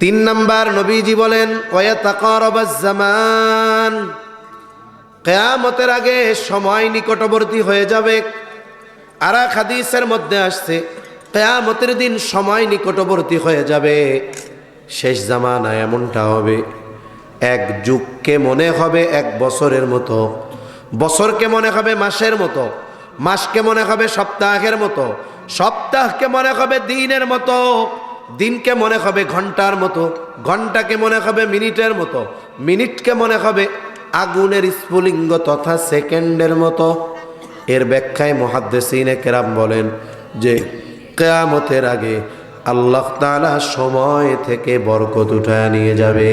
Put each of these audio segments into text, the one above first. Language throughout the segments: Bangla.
তিন নাম্বার নবীজি বলেন জামান। কেয়ামতের আগে সময় নিকটবর্তী হয়ে যাবে। আর এক হাদিসের মধ্যে আসছে, কেয়ামতের দিন সময় নিকটবর্তী হয়ে যাবে। শেষ জামানায় এমনটা হবে, এক যুগকে মনে হবে এক বছরের মতো, বছরকে মনে হবে মাসের মতো, মাসকে মনে হবে সপ্তাহের মতো, সপ্তাহকে মনে হবে দিনের মতো। দিনকে মনে হবে ঘণ্টার মতো, ঘন্টাকে মনে হবে মিনিটের মতো, মিনিটকে মনে হবে আগুনের স্ফুলিঙ্গ তথা সেকেন্ডের মতো। এর ব্যাখ্যায় মহাদ্দেসিনে কেরাম বলেন যে, কেয়ামতের আগে আল্লাহ তাআলা সময় থেকে বরকত উঠায় নিয়ে যাবে।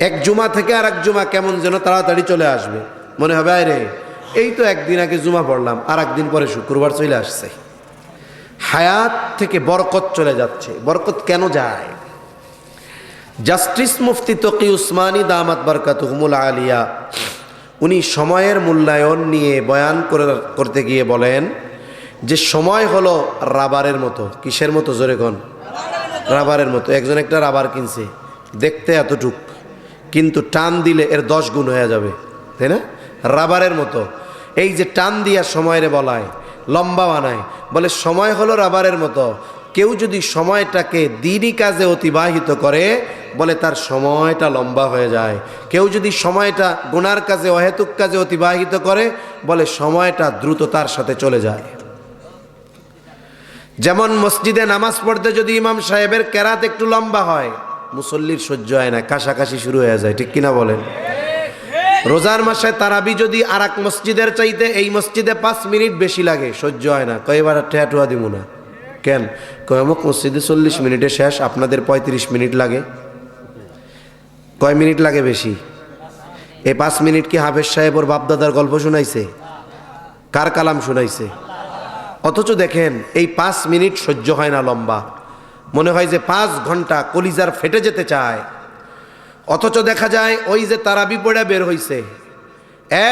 এক জুমা থেকে আর এক জুমা কেমন যেন তাড়াতাড়ি চলে আসবে। মনে হবে আরে এই তো একদিন আগে জুমা পড়লাম আর একদিন পরে শুক্রবার চলে আসছে। হায়াত থেকে বরকত চলে যাচ্ছে। বরকত কেন যায়? জাস্টিস মুফতি তকি উসমানী দামাত বরকাত হুমুল আলিয়া, উনি সময়ের মূল্যায়ন নিয়ে বয়ান করে, করতে গিয়ে বলেন যে সময় হলো রাবারের মতো। কিসের মতো জোরে কন? রাবারের মতো। একজন একটা রাবার কিনছে। দেখতে এতটুক। কিন্তু টান দিলে এর দশ গুণ হয়ে যাবে। তাই না? রাবারের মতো। এই যে টান দিয়া সময়ের বলায় লম্বা বানায়। বলে, সময় হলো রাবারের মতো। কেউ যদি সময়টাকে দিনই কাজে অতিবাহিত করে, বলে তার সময়টা লম্বা হয়ে যায়। কেউ যদি সময়টা গুনার কাজে, অহেতুক কাজে অতিবাহিত করে, বলে সময়টা দ্রুত তার সাথে চলে যায়। যেমন মসজিদে নামাজ পড়তে যদি ইমাম সাহেবের কেরাত একটু লম্বা হয়, মুসল্লির সহ্য হয় না, কাশাকাশি শুরু হয়ে যায়, ঠিক কিনা বলেন? রোজার মাসে তারাবি যদি আর এক মসজিদের চাইতে এই মসজিদে পাঁচ মিনিট বেশি লাগে, সহ্য হয় না। কয়েবার ঠেয়া টুয়া দিব না। কেন? কয়, অমুক মসজিদে চল্লিশ মিনিটে শেষ, আপনাদের পঁয়ত্রিশ মিনিট লাগে। কয় মিনিট লাগে বেশি? এই পাঁচ মিনিট কি হাফেজ সাহেব ওর বাপদাদার গল্প শুনাইছে? কার কালাম শোনাইছে? অথচ দেখেন, এই পাঁচ মিনিট সহ্য হয় না লম্বা। মনে হয় যে পাঁচ ঘণ্টা কলিজার ফেটে যেতে চায়। অথচ দেখা যায় ওই যে তারা বিপড়ে বের হইছে।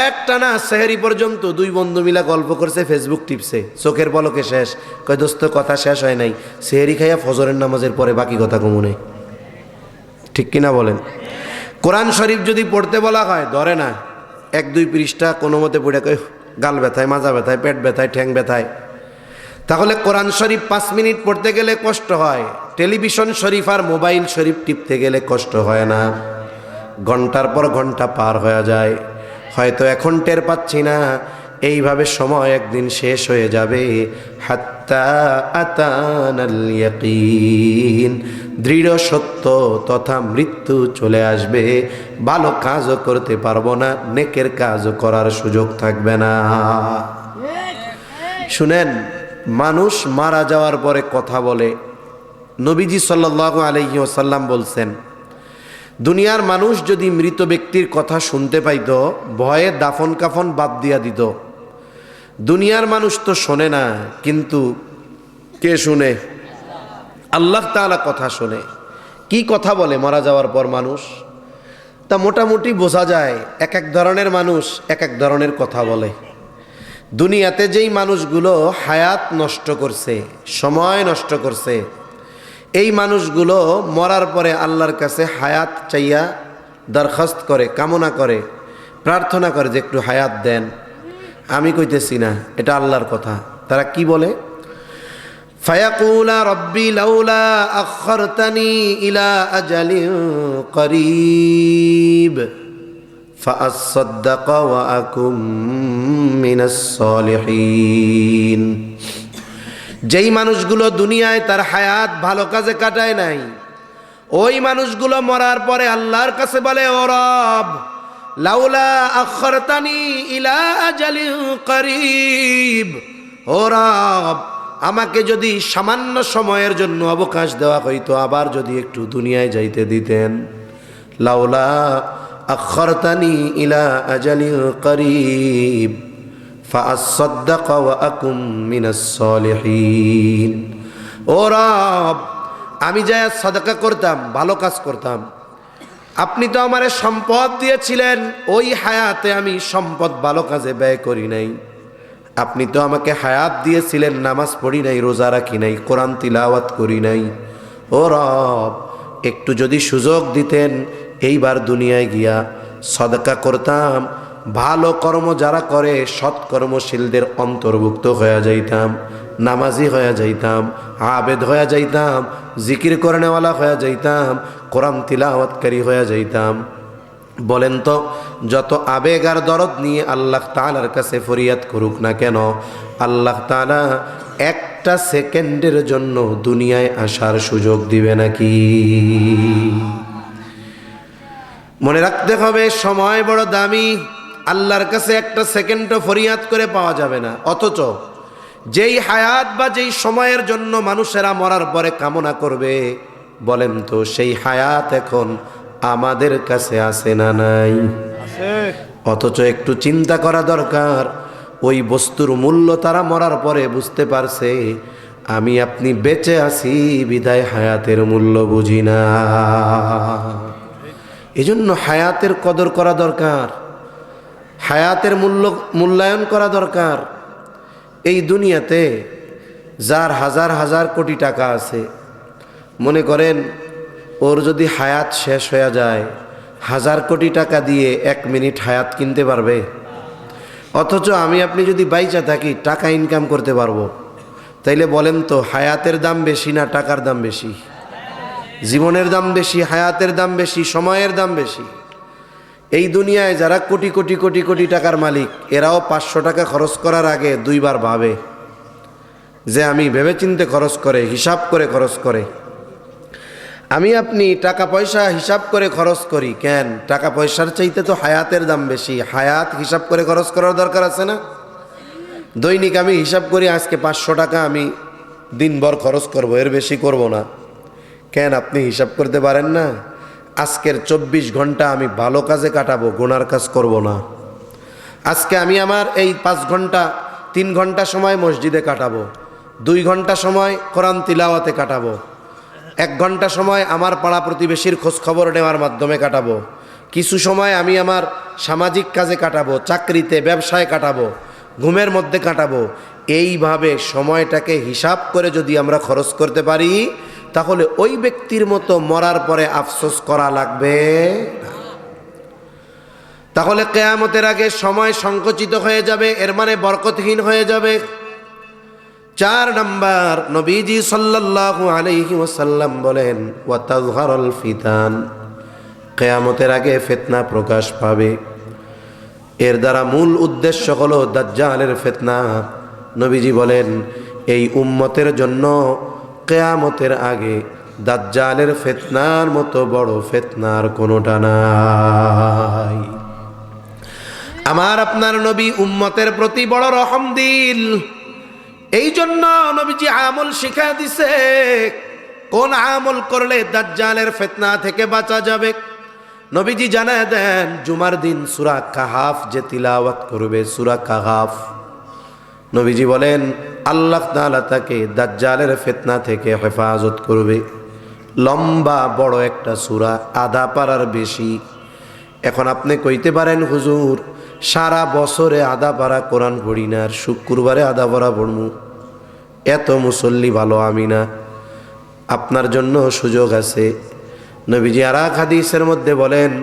একটা না সেহেরি পর্যন্ত দুই বন্ধু মিলা গল্প করছে ফেসবুক টিপছে। চোখের পলকে শেষ। কয়, দোস্ত, কথা শেষ হয় নাই। সেহেরি খাইয়া ফজরের নামাজের পরে বাকি কথা কমুনে ঠিক কিনা বলেন? কোরআন শরীফ যদি পড়তে বলা হয়, ধরে না, এক দুই পৃষ্ঠা কোনো মতে পড়ে গাল ব্যথায়, মাজা ব্যথায়, পেট ব্যথায়, ঠ্যাং ব্যথায়। তাহলে কোরআন শরীফ পাঁচ মিনিট পড়তে গেলে কষ্ট হয়। টেলিভিশন শরীফ আর মোবাইল শরীফ টিপতে গেলে কষ্ট হয় না। ঘণ্টার পর ঘণ্টা পার হয়ে যায়। হয়তো এখন টের পাচ্ছি না, এইভাবে সময় একদিন শেষ হয়ে যাবে। দৃঢ় সত্য তথা মৃত্যু চলে আসবে। ভালো কাজও করতে পারব না, নেকের কাজও করার সুযোগ থাকবে না। শুনেন মানুষ মারা যাওয়ার পরে কথা বলে। নবীজি সাল্লাহ আলহি ওসাল্লাম বলছেন, দুনিয়ার মানুষ যদি মৃত ব্যক্তির কথা শুনতে পাইত, ভয়ে দাফন কাফন বাদ দিয়া দিত। দুনিয়ার মানুষ তো শোনে না, কিন্তু কে শুনে? আল্লাহ তাআলা কথা শোনে। কি কথা বলে মারা যাওয়ার পর মানুষ? তা মোটামুটি বোঝা যায়, এক এক ধরনের মানুষ এক এক ধরনের কথা বলে। দুনিয়াতে যেই মানুষগুলো হায়াত নষ্ট করছে, সময় নষ্ট করছে, এই মানুষগুলো মরার পরে আল্লাহর কাছে হায়াত চাইয়া দরখাস্ত করে, কামনা করে, প্রার্থনা করে যে একটু হায়াত দেন। আমি কইতেছি না, এটা আল্লাহর কথা। তারা কি বলে? ফায়াকুলা রব্বি লাউলা আখরতানি ইলা আজালিন করিব। فأصدق وأكن من الصالحين যেই মানুষগুলো দুনিয়ায় তার হায়াত ভালো কাজে কাটায় নাই ওই মানুষগুলো মরার পরে আল্লাহর কাছে বলে ও রব লাউলা আখরতানি ইলা আজালিন করিব ও রব আমাকে যদি সামান্য সময়ের জন্য অবকাশ দেওয়া হইতো আবার যদি একটু দুনিয়ায় যাইতে দিতেন লাউলা أخرتني إلى أجل قريب فأصدق وأكن من الصالحين ও রব আমি যা সদকা করতাম ভালো কাজ করতাম আপনি তো আমারে সম্পদ দিয়েছিলেন ওই হায়াতে আমি সম্পদ ভালো কাজে ব্যয় করি নাই আপনি তো আমাকে হায়াত দিয়েছিলেন নামাজ পড়ি নাই রোজা রাখি নাই কোরআন তিলাওয়াত করি নাই ও রব একটু যদি সুযোগ দিতেন এইবার দুনিয়ায় গিয়া সদকা করতাম, ভালো কর্ম যারা করে সৎকর্মশীলদের অন্তর্ভুক্ত হয়ে যাইতাম, নামাজি হয়ে যাইতাম, আবেদ হয়ে যাইতাম, জিকির করেনেওয়ালা হয়ে যাইতাম, কোরআন তিলাওয়াতকারী হয়ে যাইতাম। বলেন তো, যত আবেগ আর দরদ নিয়ে আল্লাহ তালার কাছে ফরিয়াদ করুক না কেন, আল্লাহ তালা একটা সেকেন্ডের জন্য দুনিয়ায় আসার সুযোগ দিবে নাকি? মনে রাখতে হবে সময় বড় দামি। আল্লাহর কাছে একটা সেকেন্ডও ফরিয়াদ করে পাওয়া যাবে না। অথচ যেই হায়াত বা যেই সময়ের জন্য মানুষেরা মরার পরে কামনা করবে বলেন তো সেই হায়াত এখন আমাদের কাছে আসে না নাই? অথচ একটু চিন্তা করা দরকার। ওই বস্তুর মূল্য তারা মরার পরে বুঝতে পারছে আমি আপনি বেঁচে আছি বিদায় হায়াতের মূল্য বুঝি না। এজন্য হায়াতের কদর করা দরকার, হায়াতের মূল্য, মূল্যায়ন করা দরকার। এই দুনিয়াতে যার হাজার হাজার কোটি টাকা আছে, মনে করেন ওর যদি হায়াত শেষ হয়ে যায়, হাজার কোটি টাকা দিয়ে এক মিনিট হায়াত কিনতে পারবে। অথচ আমি আপনি যদি বাইচা থাকি, টাকা ইনকাম করতে পারব। তাইলে বলেন তো, হায়াতের দাম বেশি না টাকার দাম বেশি? জীবনের দাম বেশি, হায়াতের দাম বেশি, সময়ের দাম বেশি। এই দুনিয়ায় যারা কোটি কোটি কোটি কোটি টাকার মালিক, এরাও পাঁচশো টাকা খরচ করার আগে দুইবার ভাবে যে আমি ভেবেচিন্তে খরচ করে, হিসাব করে খরচ করে। আমি আপনি টাকা পয়সা হিসাব করে খরচ করি, কেন? টাকা পয়সার চাইতে তো হায়াতের দাম বেশি। হায়াত হিসাব করে খরচ করার দরকার আছে না? দৈনিক আমি হিসাব করি, আজকে পাঁচশো টাকা আমি দিনভর খরচ করব, এর বেশি করব না। কেন আপনি হিসাব করতে পারেন না? আজকের চব্বিশ ঘণ্টা আমি ভালো কাজে কাটাবো, গোনার কাজ করব না। আজকে আমি আমার এই পাঁচ ঘণ্টা, তিন ঘণ্টা সময় মসজিদে কাটাবো। দুই ঘণ্টা সময় কোরআন তিলাওয়াতে কাটাবো। এক ঘণ্টা সময় আমার পাড়া প্রতিবেশীর খোঁজ খবর নেওয়ার মাধ্যমে কাটাবো। কিছু সময় আমি আমার সামাজিক কাজে কাটাবো, চাকরিতে, ব্যবসায় কাটাবো, ঘুমের মধ্যে কাটাবো। এইভাবে সময়টাকে হিসাব করে যদি আমরা খরচ করতে পারি তাহলে ওই ব্যক্তির মতো মরার পরে আফসোস করা লাগবে তাহলে কেয়ামতের আগে সময় সংকুচিত হয়ে যাবে, এর মানে বরকতহীন হয়ে যাবে। চার নাম্বার, নবীজি সাল্লাল্লাহু আলাইহি বলেন ফিতান কেয়ামতের আগে ফিতনা প্রকাশ পাবে। এর দ্বারা মূল উদ্দেশ্য হলো দাজ্জালের ফিতনা। নবীজি বলেন, এই উম্মতের জন্য কেয়ামতের আগে দাজ্জালের ফিতনার মতো বড় ফিতনার কোনোটা নাই। আমার আপনার নবী উম্মতের প্রতি বড় রহম দিল। এই জন্য নবীজি আমল শিখা দিছে, কোন আমল করলে দাজ্জালের ফেতনা থেকে বাঁচা যাবে? নবীজি জানায় দেন, জুমার দিন সুরা কাহাফ যে তিলাওয়াত করবে, সুরা কাহাফ। নবীজি বলেন আল্লাহ তাআলা তাকে দাজ্জালের ফেতনা থেকে হেফাজত করবে। লম্বা বড় একটা সুরা আধা পারার বেশি। এখন আপনি কইতে পারেন, হুজুর, সারা বছরে আধা পারা কোরআন পড়ি না, আর শুক্রবারে আধা পারা পড়মু এত মুসল্লি ভালো আমি না। আপনার জন্য সুযোগ আছে। নবীজি আর হাদিসের মধ্যে বলেন,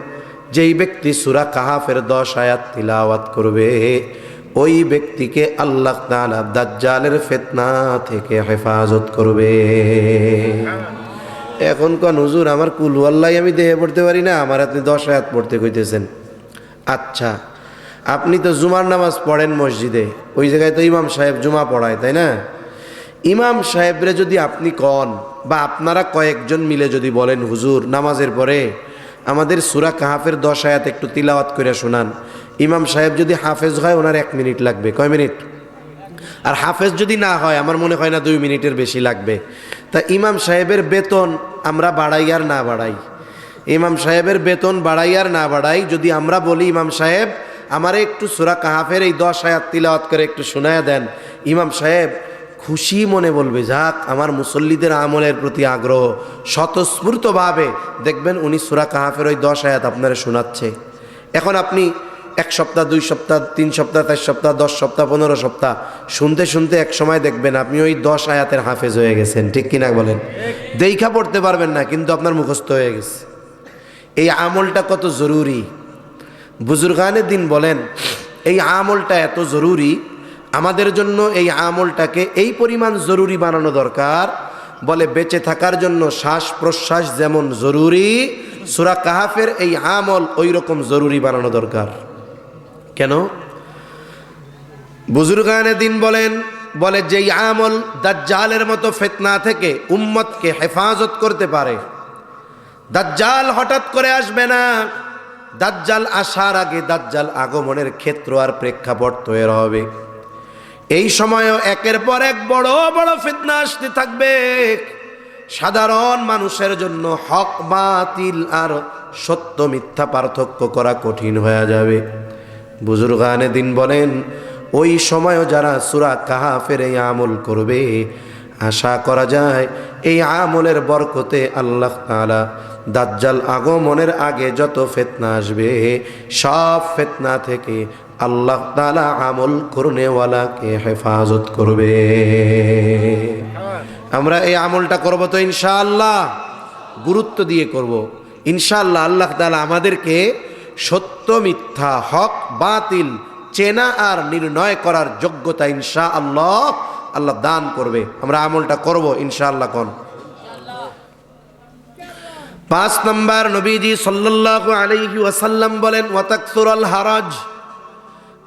যেই ব্যক্তি সুরা কাহাফের দশ আয়াত তিলাওয়াত করবে ওই ব্যক্তিকে আল্লাহ তাআলা দাজ্জালের ফেতনা থেকে হেফাজত করবে। এখন কোন, হুজুর, আমার কুল আল্লাহ আমি দেহে পড়তে পারি না, আমার আপনি দশ আয়াত পড়তে কইতেছেন। আচ্ছা আপনি তো জুমার নামাজ পড়েন মসজিদে, ওই জায়গায় তো ইমাম সাহেব জুমা পড়ায়, তাই না? ইমাম সাহেবরে যদি আপনি কন, বা আপনারা কয়েকজন মিলে যদি বলেন, হুজুর, নামাজের পরে আমাদের সুরা কাহাফের দশ আয়াত একটু তিলাওয়াত করে শোনান ইমাম সাহেব যদি হাফেজ হয়, ওনার এক মিনিট লাগবে। কয় মিনিট? আর হাফেজ যদি না হয়, আমার মনে হয় না দুই মিনিটের বেশি লাগবে। তা ইমাম সাহেবের বেতন আমরা বাড়াই আর না বাড়াই। ইমাম সাহেবের বেতন বাড়াই আর না বাড়াই, যদি আমরা বলি, ইমাম সাহেব, আমারে একটু সুরা কাহাফের এই দশ আয়াত তিলাওয়াত করে একটু শোনায়া দেন। ইমাম সাহেব, খুশি মনে বলবে, যাক, আমার মুসল্লিদের আমলের প্রতি আগ্রহ স্বতঃস্ফূর্তভাবে। দেখবেন উনি সুরা কাহাফের ওই দশ আয়াত আপনারা শোনাচ্ছে। এখন আপনি এক সপ্তাহ, দুই সপ্তাহ, তিন সপ্তাহ, চার সপ্তাহ, দশ সপ্তাহ, পনেরো সপ্তাহ। শুনতে শুনতে এক সময় দেখবেন আপনি ওই দশ আয়াতের হাফেজ হয়ে গেছেন, ঠিক কিনা বলেন? দেখা পড়তে পারবেন না, কিন্তু আপনার মুখস্থ হয়ে গেছে। এই আমলটা কত জরুরি? বুজুর্গানের দিন বলেন, এই আমলটা এত জরুরি, আমাদের জন্য এই আমলটাকে এই পরিমাণ জরুরি বানানো দরকার। বলে বেঁচে থাকার জন্য শ্বাস প্রশ্বাস যেমন জরুরি, সুরা কাহাফের এই আমল ওই রকম জরুরি বানানো দরকার। কেন? বুজুর্গানে দিন বলেন, বলে যেই আমল দাজ্জালের মতো ফেতনা থেকে উম্মতকে হেফাজত করতে পারে, দাজ্জাল হঠাৎ করে আসবে না, দাজ্জাল আসার আগে দাজ্জাল আগমনের ক্ষেত্র আর প্রেক্ষাপট তৈরি হবে। এই সময়ও একের পর এক বড় বড় ফিতনা আসতে থাকবে। সাধারণ মানুষের জন্য হক বাতিল আর সত্য মিথ্যা পার্থক্য করা কঠিন হয়ে যাবে। বুজুর্গানে দিন বলেন, ওই সময়ও যারা সুরা কাহাফের এই আমল করবে, আশা করা যায় এই আমলের বরকতে আল্লাহ তাআলা দাজ্জাল আগমনের আগে যত ফেতনা আসবে, সব ফেতনা থেকে আল্লাহ তালা আমল করনেওয়ালাকে হেফাজত করবে। আমরা এই আমলটা করব তো ইনশাআল্লাহ। গুরুত্ব দিয়ে করব। ইনশাআল্লাহ আল্লাহ তাআলা আমাদেরকে সত্য মিথ্যা হক বাতিল, চেনা আর নির্ণয় করার যোগ্যতা ইনশা আল্লাহ আল্লাহ দান করবে। আমরা আমলটা করব ইনশাআল্লাহ কন? পাঁচ নম্বর নবীজি সাল্লাল্লাহু আলাইহি ওয়াসাল্লাম বলেন, ওয়াতাকসুরাল হারাজ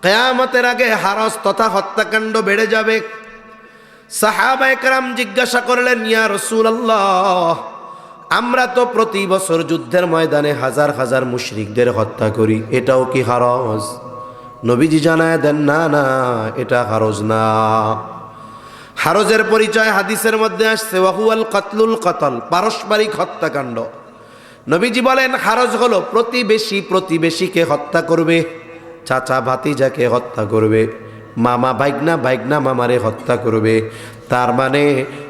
কেয়ামতের আগে হারজ তথা হত্যাকাণ্ড বেড়ে যাবে। সাহাবা একরাম জিজ্ঞাসা করলেন, ইয়া রাসূলুল্লাহ আমরা তো প্রতি বছর যুদ্ধের ময়দানে হাজার হাজার মুশরিকদের হত্যা করি। এটাও কি হারজ? নবীজি জানায় দেন, না না, এটা হারজ না। হারজের পরিচয় হাদিসের মধ্যে আসছে, ওয়াহুয়াল কতলুল কতল, পারস্পরিক হত্যাকাণ্ড। নবীজি বলেন, হারজ হলো প্রতিবেশী প্রতিবেশীকে হত্যা করবে, চাচা ভাতিজাকে হত্যা করবে, মামা বাইগনা বাইগনা মামারে হত্যা করবে তার মানে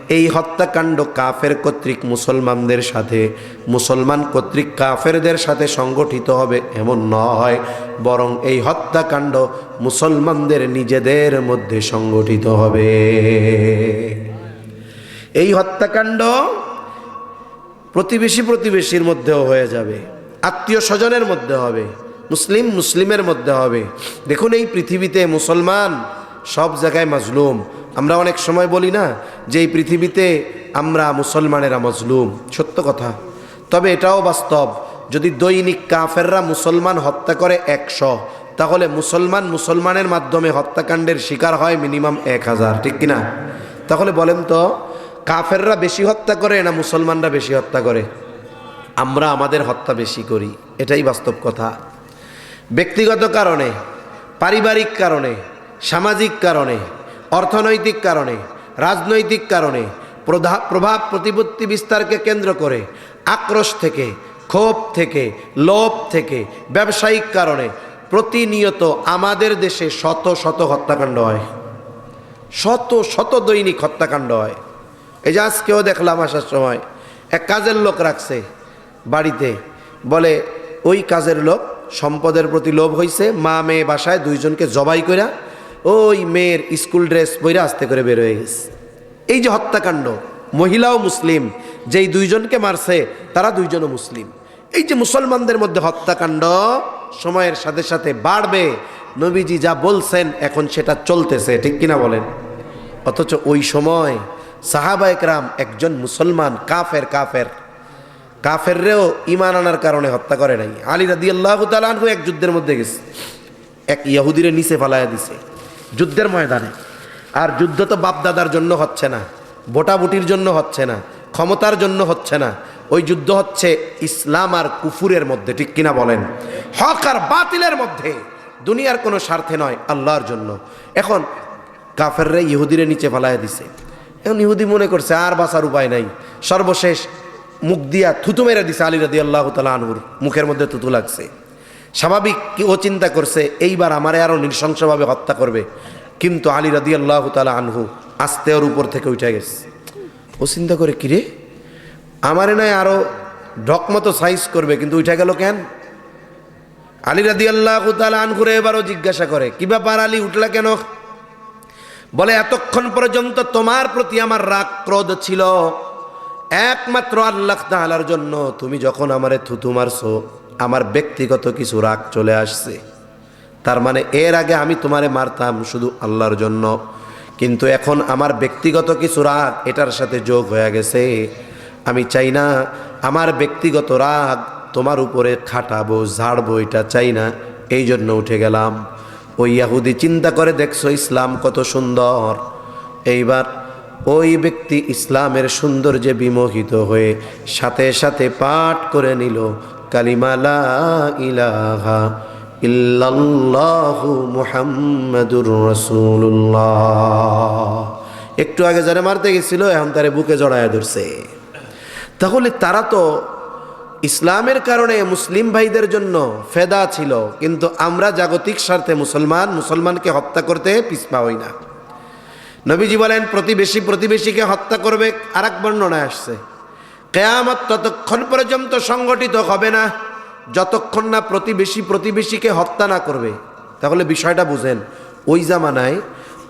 এই হত্যাকাণ্ড কাফের কর্তৃক মুসলমানদের সাথে, মুসলমান কর্তৃক কাফেরদের সাথে সংগঠিত হবে এমন নয়, বরং এই হত্যাকাণ্ড মুসলমানদের নিজেদের মধ্যে সংগঠিত হবে। এই হত্যাকাণ্ড প্রতিবেশী প্রতিবেশীর মধ্যেও হয়ে যাবে, আত্মীয় স্বজনের মধ্যে হবে, মুসলিম মুসলিমের মধ্যে হবে। দেখুন এই পৃথিবীতে মুসলমান সব জায়গায় মাজলুম আমরা অনেক সময় বলি না যে এই পৃথিবীতে আমরা মুসলমানেরা মজলুম। সত্য কথা। তবে এটাও বাস্তব, যদি দৈনিক কাফেররা মুসলমান হত্যা করে একশো, তাহলে মুসলমান মুসলমানের মাধ্যমে হত্যাকাণ্ডের শিকার হয় মিনিমাম এক হাজার, ঠিক কিনা? তাহলে বলেন তো, কাফেররা বেশি হত্যা করে না মুসলমানরা বেশি হত্যা করে? আমরা আমাদের হত্যা বেশি করি, এটাই বাস্তব কথা। ব্যক্তিগত কারণে, পারিবারিক কারণে, সামাজিক কারণে অর্থনৈতিক কারণে, রাজনৈতিক কারণে প্রভাব প্রতিপত্তি বিস্তারকে কেন্দ্র করে, আক্রোশ থেকে, ক্ষোভ থেকে, লোভ থেকে, ব্যবসায়িক কারণে প্রতিনিয়ত আমাদের দেশে শত শত হত্যাকাণ্ড হয়। শত শত দৈনিক হত্যাকাণ্ড হয়। এই যে আজকেও দেখলাম আসার সময়, এক কাজের লোক রাখছে বাড়িতে, বলে, ওই কাজের লোক সম্পদের প্রতি লোভ হইছে মা মেয়ে বাসায় দুইজনকে জবাই কইরা ওই মেয়ের স্কুল ড্রেস পইরা আস্তে করে বের হয়ে গেছে। এই যে হত্যাকাণ্ড মহিলাও মুসলিম, যেই দুইজনকে মারছে, তারা দুইজনও মুসলিম। এই যে মুসলমানদের মধ্যে হত্যাকাণ্ড, সময়ের সাথে সাথে বাড়বে। নবীজি যা বলছেন, এখন সেটা চলতেছে, ঠিক কিনা বলেন? অথচ ওই সময় সাহাবা একরাম একজন মুসলমান, কাফের কাফের। কাফেররেও ইমান আনার কারণে হত্যা করে নাই। আলী রাদি আল্লাহ তালু এক যুদ্ধের মধ্যে গেছে। এক ইয়াহুদিরে নিচে ফালাইয়া দিছে। যুদ্ধের ময়দানে। আর যুদ্ধ তো বাপদাদার জন্য হচ্ছে না, ভোটাভুটির জন্য হচ্ছে না, ক্ষমতার জন্য হচ্ছে না। ওই যুদ্ধ হচ্ছে ইসলাম আর কুফুরের মধ্যে, ঠিক কিনা বলেন? হক আর বাতিলের মধ্যে। দুনিয়ার কোনো স্বার্থে নয় আল্লাহর জন্য। এখন কাফেররা ইহুদিরে নিচে ফালাইয়া দিছে। এখন ইহুদি মনে করছে, আর বাঁচার উপায় নাই। সর্বশেষ মুখ দিয়া থুতু মেরে দিছে আলী রাদি আল্লাহ তালা আনহুর, মুখের মধ্যে থুতু লাগছে। স্বাভাবিক ও চিন্তা করছে, এইবার আমারে আরও নৃশংসভাবে হত্যা করবে। কিন্তু আলী রাদি আল্লাহ তালা আনহু আস্তে ওর উপর থেকে উঠে গেছে। ও চিন্তা করে, কিরে? আমারে নয় আরও ঢকমতো সাইজ করবে, কিন্তু উঠে গেল কেন? আলী রাদি আল্লাহ তালা আনহুরে এবারও জিজ্ঞাসা করে, কি ব্যাপার আলী, উঠলা কেন? বলে, এতক্ষণ পর্যন্ত তোমার প্রতি আমার রাগ ক্রোধ ছিল। একমাত্র আল্লাহ তাআলার জন্য তুমি যখন আমারে থুতু মারছো আমার ব্যক্তিগত কিছু রাগ চলে আসছে। তার মানে এর আগে আমি তোমারে মারতাম শুধু আল্লাহর জন্য, কিন্তু এখন আমার ব্যক্তিগত কিছু রাগ এটার সাথে যোগ হয়ে গেছে। আমি চাই না আমার ব্যক্তিগত রাগ তোমার উপরে খাটাবো, ঝাড়বো, এটা চাই না। এই জন্য উঠে গেলাম। ওই ইয়াহুদি চিন্তা করে দেখছ ইসলাম কত সুন্দর। এইবার ওই ব্যক্তি ইসলামের সৌন্দর্যে বিমোহিত হয়ে সাথে সাথে পাঠ করে নিল। ইলাহা একটু আগে যারা মারতে গেছিল, এখন তারে বুকে জড়ায় ধরছে। তাহলে তারা তো ইসলামের কারণে মুসলিম ভাইদের জন্য ফেদা ছিল, কিন্তু আমরা জাগতিক স্বার্থে মুসলমান, মুসলমানকে হত্যা করতে পিছপা হই না। নবীজি বলেন, প্রতিবেশী প্রতিবেশীকে হত্যা করবে আর এক বর্ণনায় আসছে। কেয়ামত ততক্ষণ পর্যন্ত সংগঠিত হবে না। যতক্ষণ না প্রতিবেশী প্রতিবেশীকে হত্যা না করবে। তাহলে বিষয়টা বুঝেন, ওই জামানায়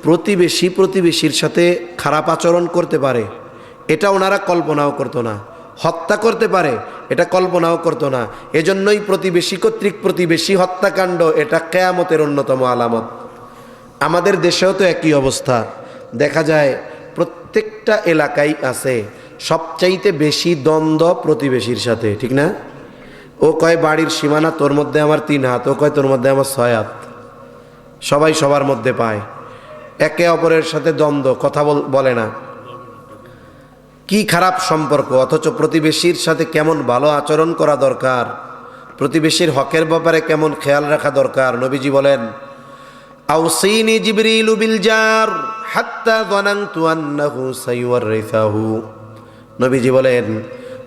প্রতিবেশী প্রতিবেশীর সাথে খারাপ আচরণ করতে পারে। এটা ওনারা কল্পনাও করতো না। হত্যা করতে পারে, এটা কল্পনাও করতো না। এজন্যই প্রতিবেশী কর্তৃক প্রতিবেশী হত্যাকাণ্ড এটা কেয়ামতের অন্যতম আলামত। আমাদের দেশেও তো একই অবস্থা। দেখা যায় প্রত্যেকটা এলাকায় আছে। সবচাইতে বেশি দ্বন্দ্ব প্রতিবেশীর সাথে, ঠিক না? ও কয়, বাড়ির সীমানা তোর মধ্যে আমার তিন হাত, ও কয়, তোর মধ্যে আমার ছয় হাত। সবাই সবার মধ্যে পায়। একে অপরের সাথে দ্বন্দ্ব, কথা বল- না। কি খারাপ সম্পর্ক, অথচ প্রতিবেশীর সাথে কেমন ভালো আচরণ করা দরকার? প্রতিবেশীর হকের ব্যাপারে কেমন খেয়াল রাখা দরকার? নবীজি বলেন, আউসিনি জিবরিল বিল জার হাত্তা যানানতু আন্নাহু সাইওয়ারিসাহু। নবীজি বলেন,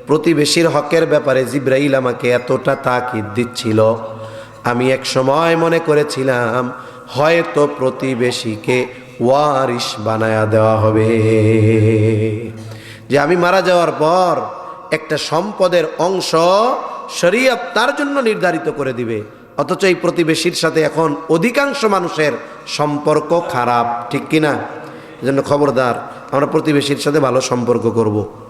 প্রতিবেশীর হকের ব্যাপারে জিব্রাইল আমাকে এতটা তাকিদ দিচ্ছিল। আমি এক সময় মনে করেছিলাম, হয়তো প্রতিবেশীকে ওয়ারিশ বানায়া দেওয়া হবে। যে আমি মারা যাওয়ার পর একটা সম্পদের অংশ শরীয়ত তার জন্য নির্ধারিত করে দিবে। অথচ এই প্রতিবেশীর সাথে এখন অধিকাংশ মানুষের সম্পর্ক খারাপ, ঠিক কিনা? এজন্য খবরদার, আমরা প্রতিবেশীর সাথে ভালো সম্পর্ক করব।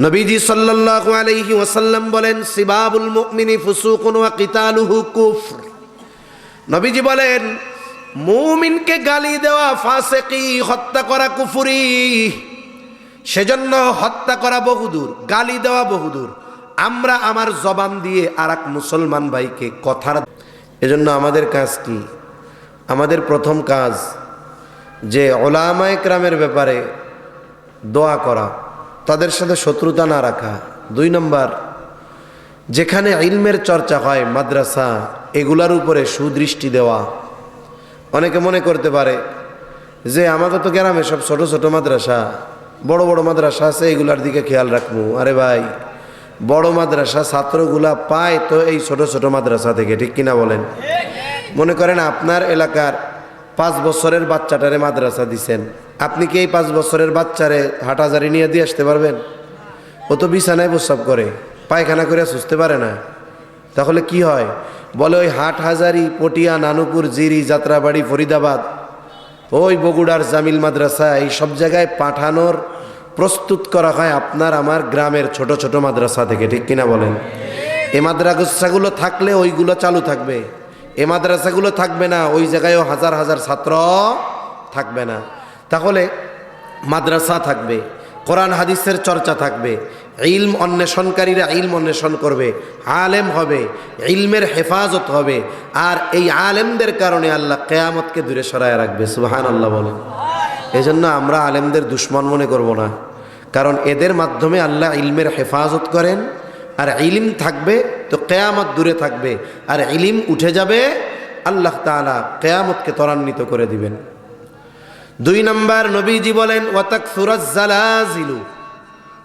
নবীজি সাল্লাল্লাহু আলাইহি ওয়াসাল্লাম বলেন, সিবাবুল মুমিনি ফুসুকুন ওয়া কিতালুহু কুফর। নবীজি বলেন, মুমিনকে গালি দেওয়া ফাসেকি, হত্যা করা কুফুরি। সেজন্য হত্যা করা বহুদূর গালি দেওয়া বহুদূর আমরা আমার জবান দিয়ে আর এক মুসলমান ভাইকে কথার এজন্য আমাদের কাজ কি? আমাদের প্রথম কাজ যে ওলামায় ক্রামের ব্যাপারে দোয়া করা। তাদের সাথে শত্রুতা না রাখা। দুই নম্বর, যেখানে ইলমের চর্চা হয়, মাদ্রাসা, এগুলার উপরে সুদৃষ্টি দেওয়া। অনেকে মনে করতে পারে যে আমাকে তো গ্রামে সব ছোট ছোট মাদ্রাসা, বড় বড় মাদ্রাসা আছে, এগুলার দিকে খেয়াল রাখব। আরে ভাই, বড় মাদ্রাসা ছাত্রগুলা পায় তো এই ছোট ছোট মাদ্রাসা থেকে, ঠিক কিনা বলেন? মনে করেন আপনার এলাকার পাঁচ বছরের বাচ্চাটারে মাদ্রাসা দিছেন। আপনি কি এই পাঁচ বছরের বাচ্চারে হাটাজারি নিয়ে দিয়ে আসতে পারবেন? ও তো বিছানায় প্রস্রাব করে, পায়খানা করে সুস্থতে পারে না। তাহলে কি হয়? বলে ওই হাট হাজারি পটিয়া, নানুপুর, জিরি, যাত্রাবাড়ি, ফরিদাবাদ, ওই বগুড়ার জামিল মাদ্রাসা, এই সব জায়গায় পাঠানোর প্রস্তুত করা হয় আপনার আমার গ্রামের ছোট ছোট মাদ্রাসা থেকে, ঠিক কিনা বলেন? এ মাদ্রাসাগুলো থাকলে ওইগুলো চালু থাকবে। এ মাদ্রাসাগুলো থাকবে না, ওই জায়গায়ও হাজার হাজার ছাত্র থাকবে না। তাহলে মাদ্রাসা থাকবে, কোরআন হাদিসের চর্চা থাকবে, ইলম অন্বেষণকারীরা ইলম অন্বেষণ করবে, আলেম হবে, ইলমের হেফাজত হবে, আর এই আলেমদের কারণে আল্লাহ কেয়ামতকে দূরে সরায় রাখবে। সুহান আল্লাহ বলেন। এই জন্য আমরা আলেমদের দুশ্মন মনে করব না, কারণ এদের মাধ্যমে আল্লাহ ইলমের হেফাজত করেন, আর ইলিম থাকবে তো কেয়ামত দূরে থাকবে, আর ইলিম উঠে যাবে, আল্লাহ তাআলা কেয়ামতকে ত্বরান্বিত করে দিবেন। দুই নম্বর নবীজি বলেন ওয়াতাক সুরাজ্জালাজিলু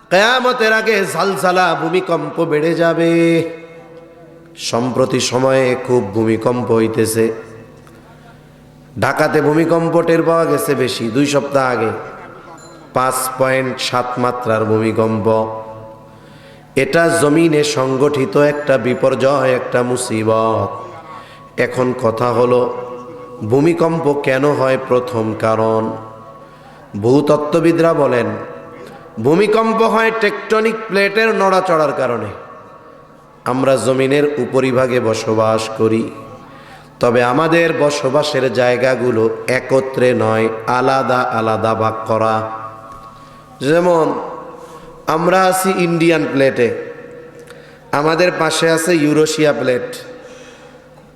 কেয়ামতের আগে ঝালঝালা ভূমিকম্প বেড়ে যাবে। সম্প্রতি সময়ে খুব ভূমিকম্প হইতেছে। ঢাকাতে ভূমিকম্প টের পাওয়া গেছে বেশি, দুই সপ্তাহ আগে। পাঁচ পয়েন্ট সাত মাত্রার ভূমিকম্প। এটা জমিনে সংগঠিত একটা বিপর্যয়, একটা মুসিবত। এখন কথা হলো ভূমিকম্প কেন হয় প্রথম কারণ? ভূতত্ত্ববিদরা বলেন, ভূমিকম্প হয় টেকটনিক প্লেটের নড়াচড়ার কারণে। আমরা জমিনের উপরিভাগে বসবাস করি। তবে আমাদের বসবাসের জায়গাগুলো একত্রে নয়, আলাদা আলাদা ভাগ করা। যেমন, আমরা আছি ইন্ডিয়ান প্লেটে। আমাদের পাশে আছে ইউরোশিয়া প্লেট।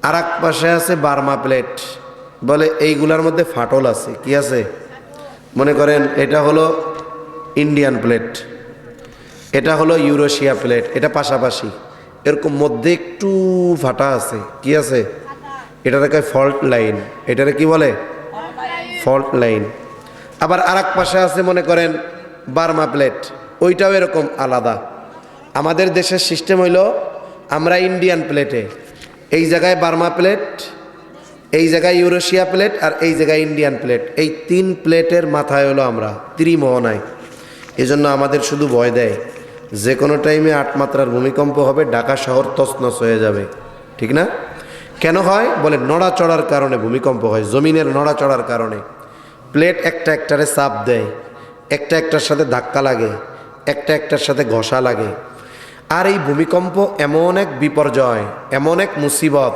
আর পাশে আছে বার্মা প্লেট। বলে, এইগুলার মধ্যে ফাটল আছে। কি আছে? মনে করেন, এটা হলো ইন্ডিয়ান প্লেট এটা হলো ইউরোশিয়া প্লেট এটা পাশাপাশি। এরকম মধ্যে একটু ফাটা আছে। কি আছে? এটারে কয় ফল্ট লাইন এটারে কি বলে? ফল্ট লাইন আবার আর পাশে আছে, মনে করেন বার্মা প্লেট ওইটাও এরকম আলাদা। আমাদের দেশের সিস্টেম হইল, আমরা ইন্ডিয়ান প্লেটে এই জায়গায় বার্মা প্লেট এই জায়গায় ইউরেশিয়া প্লেট আর এই জায়গায় ইন্ডিয়ান প্লেট। এই তিন প্লেটের মাথায় হলো আমরা ত্রিমোহনায়। এজন্য আমাদের শুধু ভয় দেয়, যে কোনো টাইমে আট মাত্রার ভূমিকম্প হবে, ঢাকা শহর তছনছ হয়ে যাবে। ঠিক না? কেন হয়? বলে নড়াচড়ার কারণে ভূমিকম্প হয়, জমিনের নড়াচড়ার কারণে। প্লেট একটা একটারে চাপ দেয়, একটা একটার সাথে ধাক্কা লাগে, একটা একটার সাথে ঘষা লাগে। আর এই ভূমিকম্প এমন এক বিপর্যয়, এমন এক মুসিবত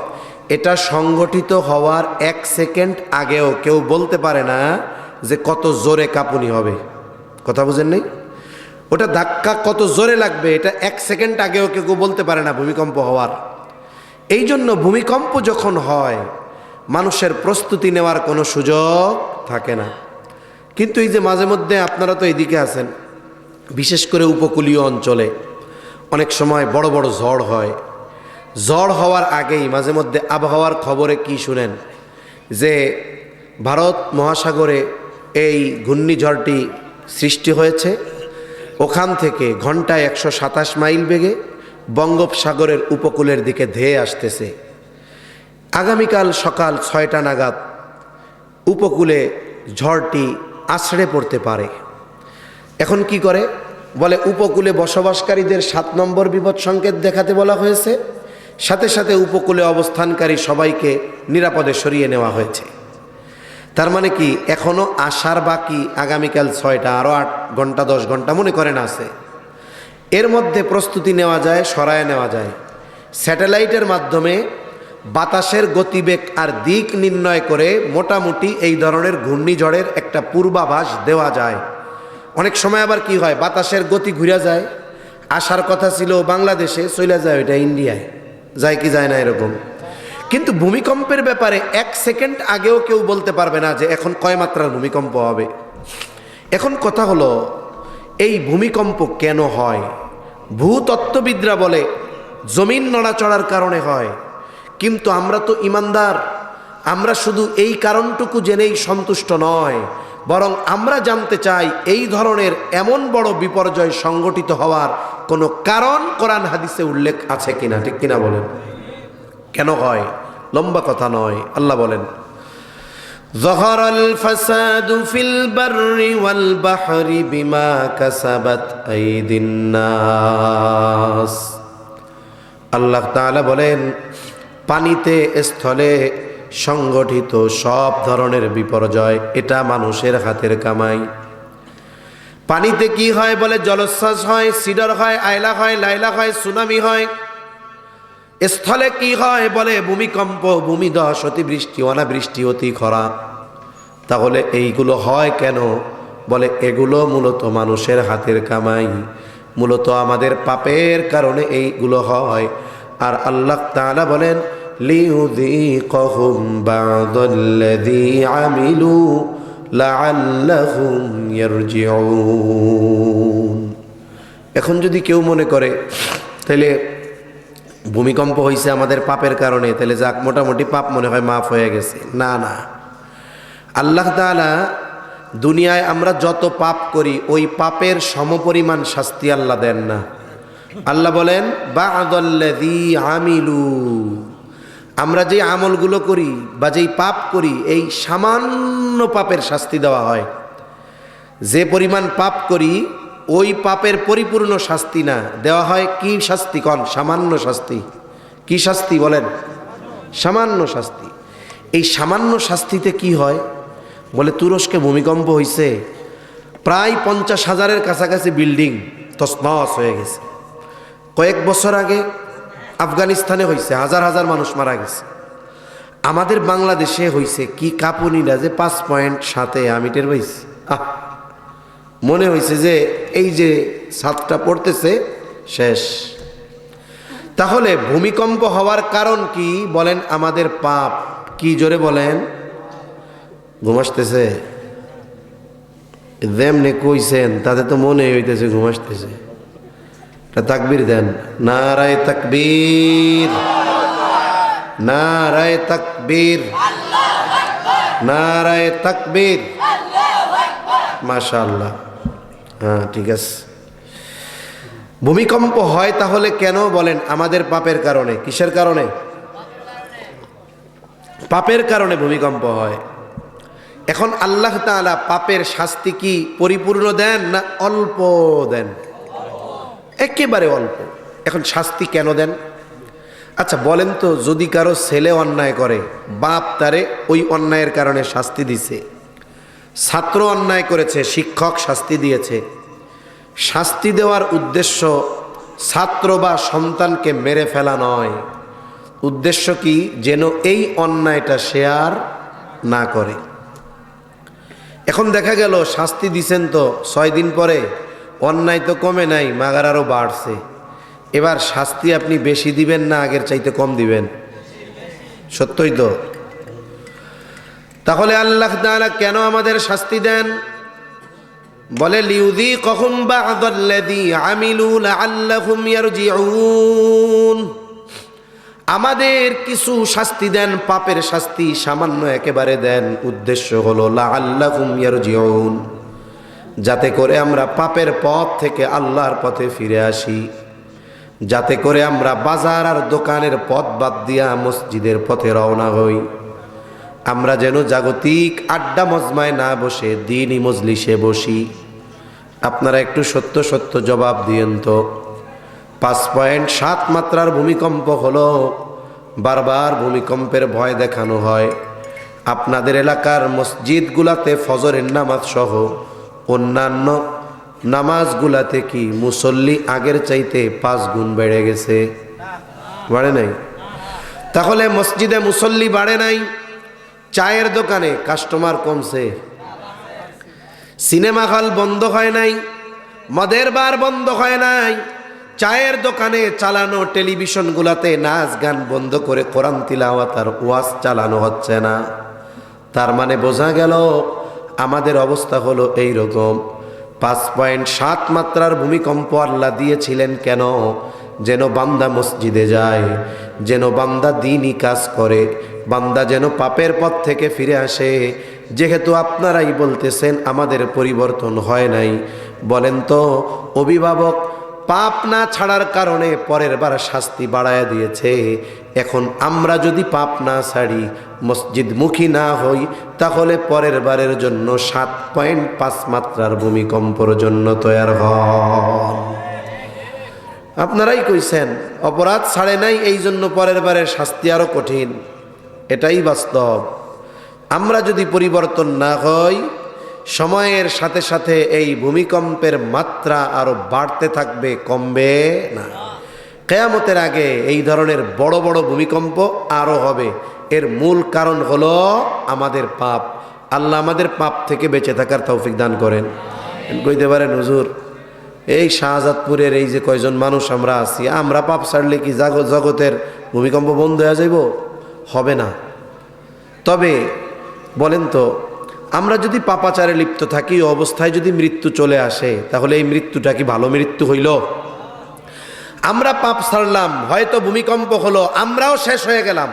এটা সংগঠিত হওয়ার এক সেকেন্ড আগেও কেউ বলতে পারে না যে কত জোরে কাঁপুনি হবে। কথা বুঝেন নেই? ওটা ধাক্কা কত জোরে লাগবে, এটা এক সেকেন্ড আগেও কেউ বলতে পারে না ভূমিকম্প হওয়ার। এই জন্য ভূমিকম্প যখন হয়, মানুষের প্রস্তুতি নেওয়ার কোনো সুযোগ থাকে না। কিন্তু এই যে মাঝে মধ্যে আপনারা তো এদিকে আছেন, বিশেষ করে উপকূলীয় অঞ্চলে অনেক সময় বড় বড় ঝড় হয় ঝড় হওয়ার আগেই, মাঝে মধ্যে আবহাওয়ার খবরে কি শুনেন? যে ভারত মহাসাগরে এই ঘূর্ণিঝড়টি সৃষ্টি হয়েছে। ওখান থেকে ঘন্টায় একশো সাতাশ মাইল বেগে বঙ্গোপসাগরের উপকূলের দিকে ধেয়ে আসতেছে। আগামীকাল সকাল ছয়টা নাগাদ উপকূলে ঝড়টি আছড়ে পড়তে পারে। এখন কি করে? বলে, উপকূলে বসবাসকারীদের সাত নম্বর বিপদ সংকেত দেখাতে বলা হয়েছে। সাথে সাথে উপকূলে অবস্থানকারী সবাইকে নিরাপদে সরিয়ে নেওয়া হয়েছে। তার মানে কি এখনও আসার বাকি আগামীকাল ছয়টা আরও আট ঘণ্টা, দশ ঘণ্টা মনে করেন আছে। এর মধ্যে প্রস্তুতি নেওয়া যায়, সরায় নেওয়া যায়। স্যাটেলাইটের মাধ্যমে বাতাসের গতিবেগ আর দিক নির্ণয় করে মোটামুটি এই ধরনের ঘূর্ণিঝড়ের একটা পূর্বাভাস দেওয়া যায়। অনেক সময় আবার কি হয়, বাতাসের গতি ঘুরে যায়। আসার কথা ছিল বাংলাদেশে চলে যায় ওইটা ইন্ডিয়ায়। যায় কি যায় না এরকম। কিন্তু ভূমিকম্পের ব্যাপারে এক সেকেন্ড আগেও কেউ বলতে পারবে না যে এখন কয় মাত্রার ভূমিকম্প হবে। এখন কথা হলো, এই ভূমিকম্প কেন হয়? ভূতত্ত্ববিদরা বলে, জমিন নড়াচড়ার কারণে হয়। কিন্তু আমরা তো ইমানদার, আমরা শুধু এই কারণটুকু জেনেই সন্তুষ্ট নয়। বরং আমরা জানতে চাই এই ধরনের এমন বড় বিপর্যয় সংগঠিত হওয়ার কোনো কারণ কোরআন হাদিসে উল্লেখ আছে কিনা ঠিক কিনা বলেন কেন হয় লম্বা কথা নয় আল্লাহ বলেন ظهر الفساد في البر والبحر بما كسبت أيدي الناس আল্লাহ তাআলা বলেন পানিতে স্থলে সংগঠিত সব ধরনের বিপর্যয়, এটা মানুষের হাতের কামাই। পানিতে কি হয় বলে জলোচ্ছ্বাস হয়, সিডর হয়, আয়লা হয় লাইলা হয়, সুনামি হয়। স্থলে কি হয় বলে ভূমিকম্প ভূমিধস অতিবৃষ্টি, অনাবৃষ্টি, অতি খরা। তাহলে এইগুলো হয় কেন? বলে এগুলো মূলত মানুষের হাতের কামাই। মূলত আমাদের পাপের কারণে এইগুলো হয়। আর আল্লাহ তাআলা বলেন লিউযীকাহুম বা'দাল্লাযী আমিলু লাআল্লাহুম ইয়ারজিউন এখন যদি কেউ মনে করে, তাহলে ভূমিকম্প হয়েছে আমাদের পাপের কারণে, তাহলে যাক, মোটামুটি পাপ মনে হয় মাফ হয়ে গেছে। না না। আল্লাহ তাআলা দুনিয়ায় আমরা যত পাপ করি, ওই পাপের সমপরিমাণ শাস্তি আল্লাহ দেন না। আল্লাহ বলেন বা আমিলু। আমরা যে আমলগুলো করি বা যেই পাপ করি, এই সামান্য পাপের শাস্তি দেওয়া হয়। যে পরিমাণ পাপ করি, ওই পাপের পরিপূর্ণ শাস্তি না। দেওয়া হয় কি শাস্তি? কন, সামান্য শাস্তি। কি শাস্তি বলেন? সামান্য শাস্তি। এই সামান্য শাস্তিতে কি হয়? বলে তুরস্কে ভূমিকম্প হয়েছে প্রায় পঞ্চাশ হাজারের কাছাকাছি বিল্ডিং তসনস হয়ে গেছে। কয়েক বছর আগে আফগানিস্তানে হয়েছে হাজার হাজার মানুষ মারা গেছে। আমাদের বাংলাদেশে হয়েছে কি কাপুনিরা যে পাঁচ পয়েন্ট সাথে আমি টের পাইছি। মনে হয়েছে যে এই যে সাতটা পড়তেছে, শেষ। তাহলে ভূমিকম্প হওয়ার কারণ কি বলেন আমাদের পাপ? কি জোরে বলেন? ঘুমাসতেছে কইছেন, তাতে তো মনে হইতেছে ঘুমাসতেছে তাকবীর দেন, নারায় তাকবীর নারায় তাকবীর নারায় তাকবীর। মাশাআল্লাহ। হ্যাঁ ঠিক আছে। ভূমিকম্প হয় তাহলে কেন বলেন আমাদের পাপের কারণে? কিসের কারণে? পাপের কারণে ভূমিকম্প হয়। এখন আল্লাহ তাআলা পাপের শাস্তি কি পরিপূর্ণ দেন না অল্প দেন? একেবারে অল্প। এখন শাস্তি কেন দেন? আচ্ছা বলেন তো, যদি কারও ছেলে অন্যায় করে, বাপ তারে ওই অন্যায়ের কারণে শাস্তি দিছে। ছাত্র অন্যায় করেছে, শিক্ষক শাস্তি দিয়েছে। শাস্তি দেওয়ার উদ্দেশ্য ছাত্র বা সন্তানকে মেরে ফেলা নয়। উদ্দেশ্য কি? যেন এই অন্যায়টা সে আর না করে। এখন দেখা গেল, শাস্তি দিছেন তো ছয় দিন পরে। অন্যায় তো কমে নাই, মাগার আরও বাড়ছে। এবার শাস্তি আপনি বেশি দিবেন না, আগের চাইতে কম দিবেন? সত্যই তো। তাহলে আল্লাহ তাআলা কেন আমাদের শাস্তি দেন? বলে লিউদি ইয়ারজিউন। আমাদের কিছু শাস্তি দেন, পাপের শাস্তি সামান্য একেবারে দেন। উদ্দেশ্য হলো, লাআল্লাহুম ইয়ারজিউন। যাতে করে আমরা পাপের পথ থেকে আল্লাহর পথে ফিরে আসি। যাতে করে আমরা বাজার আর দোকানের পথ বাদ দিয়া মসজিদের পথে রওনা হই। আমরা যেন জাগতিক আড্ডা মজমায় না বসে দিনই মজলিসে বসি। আপনারা একটু সত্য সত্য জবাব দিয়েন তো। পাঁচ পয়েন্ট সাত মাত্রার ভূমিকম্প হলো, বারবার ভূমিকম্পের ভয় দেখানো হয়। আপনাদের এলাকার মসজিদগুলাতে ফজরের নামাজ সহ অন্যান্য নামাজগুলাতে কি মুসল্লি আগের চাইতে পাঁচ গুণ বেড়ে গেছে? বাড়ে নাই? তাহলে মসজিদে মুসল্লি বাড়ে নাই? চায়ের দোকানে কাস্টমার কমছে? সিনেমা হল বন্ধ হয় নাই? মদের বার বন্ধ হয় নাই? চায়ের দোকানে চালানো টেলিভিশনগুলোতে নাচ গান বন্ধ করে কোরআন তিলাওয়াত আর ওয়াজ চালানো হচ্ছে না। তার মানে বোঝা গেল আমাদের অবস্থা হলো এই রকম পাঁচ পয়েন্ট সাত মাত্রার ভূমিকম্প আল্লাহ দিয়েছিলেন কেন? যেন বান্দা মসজিদে যায়, যেন বান্দা দিনই কাজ করে, বান্দা যেন পাপের পথ থেকে ফিরে আসে। যেহেতু আপনারাই বলতেছেন, আমাদের পরিবর্তন হয় নাই। বলেন তো, অভিভাবক, পাপ না ছাড়ার কারণে পরের বার শাস্তি বাড়ায় দিয়েছে। এখন আমরা যদি পাপ না ছাড়ি মসজিদমুখী না হই, তাহলে পরের বারের জন্য সাত পয়েন্ট পাঁচ মাত্রার ভূমিকম্পর জন্য তৈয়ার হন। আপনারাই কইছেন, অপরাধ ছাড়ে নাই, এই জন্য পরের বারের শাস্তি আরও কঠিন। এটাই বাস্তব। আমরা যদি পরিবর্তন না হই, সময়ের সাথে সাথে এই ভূমিকম্পের মাত্রা আরও বাড়তে থাকবে, কমবে না। কেয়ামতের আগে এই ধরনের বড় বড় ভূমিকম্প আরও হবে। এর মূল কারণ হলো আমাদের পাপ। আল্লাহ আমাদের পাপ থেকে বেঁচে থাকার তৌফিক দান করেন। কইতে পারেন, হুজুর, এই শাহজাদপুরের এই যে কয়জন মানুষ আমরা আছি, আমরা পাপ ছাড়লে কি জাগ জগতের ভূমিকম্প বন্ধ হয়ে যাইব? হবে না। তবে বলেন তো, আমরা যদি পাপাচারে লিপ্ত থাকি, অবস্থায় যদি মৃত্যু চলে আসে, তাহলে এই মৃত্যুটা কি ভালো মৃত্যু হইল? আমরা পাপ ছাড়লাম, হয়তো ভূমিকম্প হলো, আমরাও শেষ হয়ে গেলাম।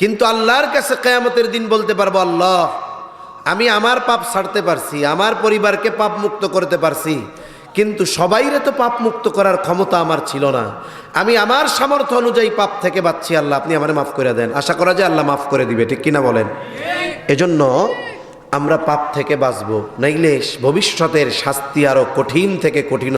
কিন্তু আল্লাহর কাছে কেয়ামতের দিন বলতে পারব, আল্লাহ, আমি আমার পাপ ছাড়তে পারছি, আমার পরিবারকে পাপ মুক্ত করতে পারছি, কিন্তু সবাইরে তো পাপ মুক্ত করার ক্ষমতা আমার ছিল না। আমি আমার সামর্থ্য অনুযায়ী পাপ থেকে বাঁচছি, আল্লাহ, আপনি আমার মাফ করে দেন। আশা করা যায় আল্লাহ মাফ করে দিবে, ঠিক কিনা বলেন? এজন্য আমরা পাপ থেকে বাঁচবো, নাইলে ভবিষ্যতের শাস্তি আরও কঠিন থেকে কঠিন